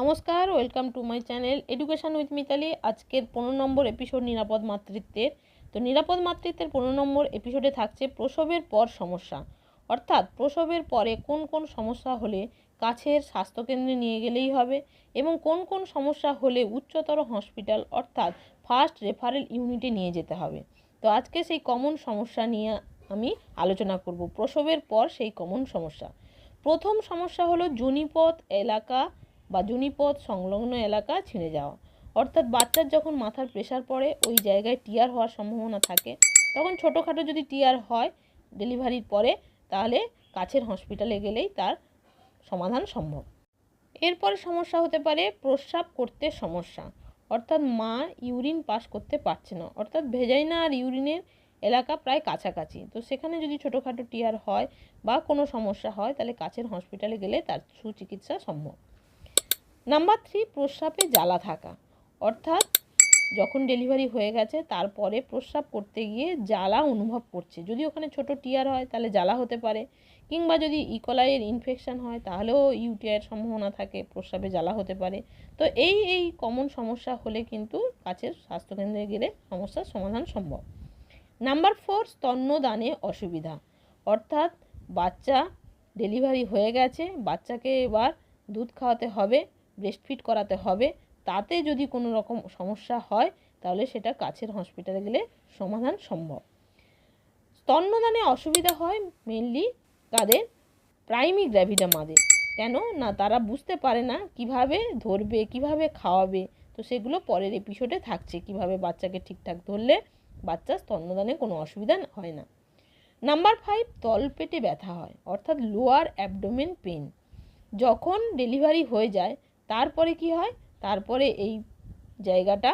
নমস্কার welcome to my channel education with Mitali আজকের পনেরো নম্বর এপিসোড নিরাপদ মাতৃত্বের। তো নিরাপদ মাতৃত্বের পনেরো নম্বর এপিসোডে থাকছে প্রসবের পর সমস্যা। অর্থাৎ প্রসবের পরে কোন কোন সমস্যা হলে কাছের স্বাস্থ্যকেন্দ্রে নিয়ে গেলেই হবে এবং কোন কোন সমস্যা হলে উচ্চতর হসপিটাল অর্থাৎ ফার্স্ট রেফারেল ইউনিটে নিয়ে যেতে হবে। তো আজকে সেই কমন সমস্যা নিয়ে আমি আলোচনা করব, প্রসবের পর সেই কমন সমস্যা। প্রথম সমস্যা হলো জুনিপথ এলাকা বা জুনিপথ সংলগ্ন এলাকা ছিঁড়ে যাওয়া। অর্থাৎ বাচ্চার যখন মাথার প্রেশার পড়ে, ওই জায়গায় টিয়ার হওয়ার সম্ভাবনা থাকে। তখন ছোটোখাটো যদি টিয়ার হয় ডেলিভারির পরে, তাহলে কাছের হসপিটালে গেলেই তার সমাধান সম্ভব। এরপরে সমস্যা হতে পারে প্রস্রাব করতে সমস্যা। অর্থাৎ মা ইউরিন পাস করতে পারছে না। অর্থাৎ ভেজাইনা আর ইউরিনের এলাকা প্রায় কাছাকাছি। তো সেখানে যদি ছোটোখাটো টিয়ার হয় বা কোনো সমস্যা হয়, তাহলে কাছের হসপিটালে গেলে তার সুচিকিৎসা সম্ভব। নাম্বার থ্রি প্রস্রাবে জ্বালা থাকা। অর্থাৎ যখন ডেলিভারি হয়ে গেছে, তারপরে প্রস্রাব করতে গিয়ে জ্বালা অনুভব করছে। যদি ওখানে ছোট টিয়ার হয়, তাহলে জ্বালা হতে পারে। কিংবা যদি ইকোলাইয়ের ইনফেকশান হয়, তাহলেও ইউটিআইয়ের সম্ভাবনা থাকে, প্রস্রাবে জ্বালা হতে পারে। তো এই এই কমন সমস্যা হলে কিন্তু কাছের স্বাস্থ্যকেন্দ্রে গেলে সমস্যার সমাধান সম্ভব। নাম্বার ফোর স্তন্যদানে অসুবিধা। অর্থাৎ বাচ্চা ডেলিভারি হয়ে গেছে, বাচ্চাকে এবার দুধ খাওয়াতে হবে। ব্রেস্টফিড করাতে হবে, তাতে যদি কোনো রকম সমস্যা হয়, তাহলে সেটা কাছের হসপিটালে গেলে সমাধান সম্ভব। স্তন্যদানে অসুবিধা হয় মেনলি তাদের প্রাইমি গ্র্যাভিডা মাদের। কেন? না, তারা বুঝতে পারে না কীভাবে ধরবে, কীভাবে খাওয়াবে, তো সেগুলো পরের এপিসোডে থাকছে কীভাবে বাচ্চাকে ঠিকঠাক ধরলে বাচ্চার স্তন্যদানে কোনো অসুবিধা হয় না। নাম্বার ফাইভ তলপেটে ব্যথা হয়, অর্থাৎ লোয়ার অ্যাবডোমেন পেন যখন ডেলিভারি হয়ে যায় তারপরে কি হয়? তারপরে এই জায়গাটা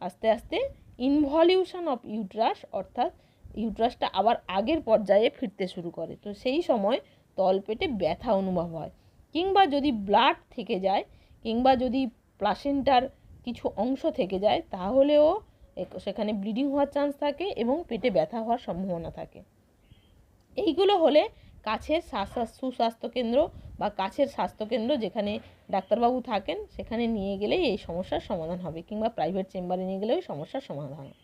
আস্তে আস্তে ইনভলিউশন অফ ইউট্রাস অর্থাৎ ইউট্রাসটা আবার আগের পর্যায়ে ফিরতে শুরু করে। তো সেই সময় তলপেটে ব্যথা অনুভব হয়। কিংবা যদি ব্লাড থেকে যায়, কিংবা যদি প্লাসেন্টার কিছু অংশ থেকে যায়, তাহলেও সেখানে ব্লিডিং হওয়ার চান্স থাকে এবং পেটে ব্যথা হওয়ার সম্ভাবনা থাকে। এইগুলো হলে কাছের সুস্বাস্থ্য কেন্দ্র বা কাছের স্বাস্থ্যকেন্দ্র যেখানে ডাক্তারবাবু থাকেন, সেখানে নিয়ে গেলেই এই সমস্যার সমাধান হবে কিংবা প্রাইভেট চেম্বারে নিয়ে গেলেও সমস্যার সমাধান হবে।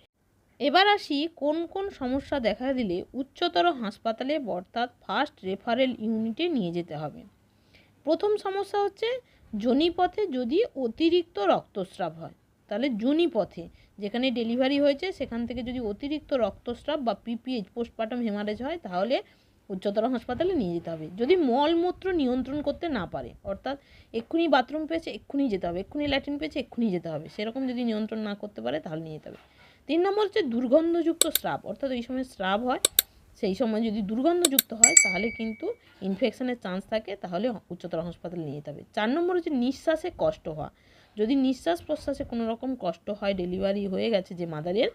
এবার আসি কোন কোন সমস্যা দেখা দিলে উচ্চতর হাসপাতালে অর্থাৎ ফার্স্ট রেফারেল ইউনিটে নিয়ে যেতে হবে। প্রথম সমস্যা হচ্ছে জনিপথে যদি অতিরিক্ত রক্তস্রাব হয়, তাহলে জনিপথে যেখানে ডেলিভারি হয়েছে সেখান থেকে যদি অতিরিক্ত রক্তস্রাব বা পিপিএইচ পোস্টপার্টম হেমারেজ হয়, তাহলে উচ্চতর হাসপাতালে নিয়ে যেতে হবে। যদি মলমূত্র নিয়ন্ত্রণ করতে না পারে, অর্থাৎ এক্ষুনি বাথরুম পেয়েছে, এক্ষুনি যেতে হবে, এক্ষুনি ল্যাট্রিন পেয়েছে, এক্ষুনি যেতে হবে, সেরকম যদি নিয়ন্ত্রণ না করতে পারে তাহলে নিয়ে যেতে হবে। তিন নম্বর হচ্ছে দুর্গন্ধযুক্ত স্রাব, অর্থাৎ এই সময় স্রাব হয়, সেই সময় যদি দুর্গন্ধযুক্ত হয়, তাহলে কিন্তু ইনফেকশনের চান্স থাকে, তাহলে উচ্চতর হাসপাতালে নিয়ে যেতে হবে। চার নম্বর হচ্ছে নিঃশ্বাসে কষ্ট হওয়া। যদি নিঃশ্বাস প্রশ্বাসে কোনো রকম কষ্ট হয় ডেলিভারি হয়ে গেছে যে মাদারের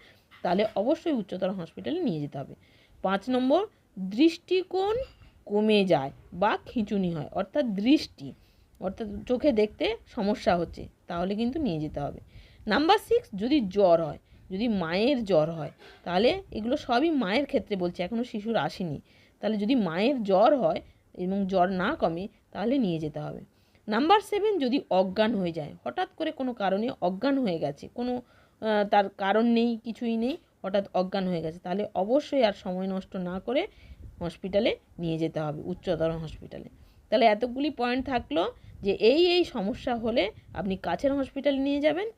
তাহলে অবশ্যই উচ্চতর হসপিটালে নিয়ে যেতে হবে। পাঁচ নম্বর দৃষ্টিকোণ কমে যায় বা খিঁচুনি হয়, অর্থাৎ দৃষ্টি, অর্থাৎ চোখে দেখতে সমস্যা হচ্ছে, তাহলে কিন্তু নিয়ে যেতে হবে। নাম্বার সিক্স যদি জ্বর হয়, যদি মায়ের জ্বর হয়, তাহলে এগুলো সবই মায়ের ক্ষেত্রে বলছি এখনও শিশুর আসেনি। তাহলে যদি মায়ের জ্বর হয় এবং জ্বর না কমে, তাহলে নিয়ে যেতে হবে। নাম্বার সেভেন যদি অজ্ঞান হয়ে যায়, হঠাৎ করে কোনো কারণে অজ্ঞান হয়ে গেছে, কোনো তার কারণ নেই, কিছুই নেই হঠাৎ অজ্ঞান হয়ে গেছে। তাহলে অবশ্যই আর সময় নষ্ট না করে হসপিটালে নিয়ে যেতে হবে, উচ্চতর হসপিটালে তাহলে এতগুলি পয়েন্ট থাকল যে এই এই সমস্যা হলে আপনি কাছের হসপিটালে নিয়ে যাবেন।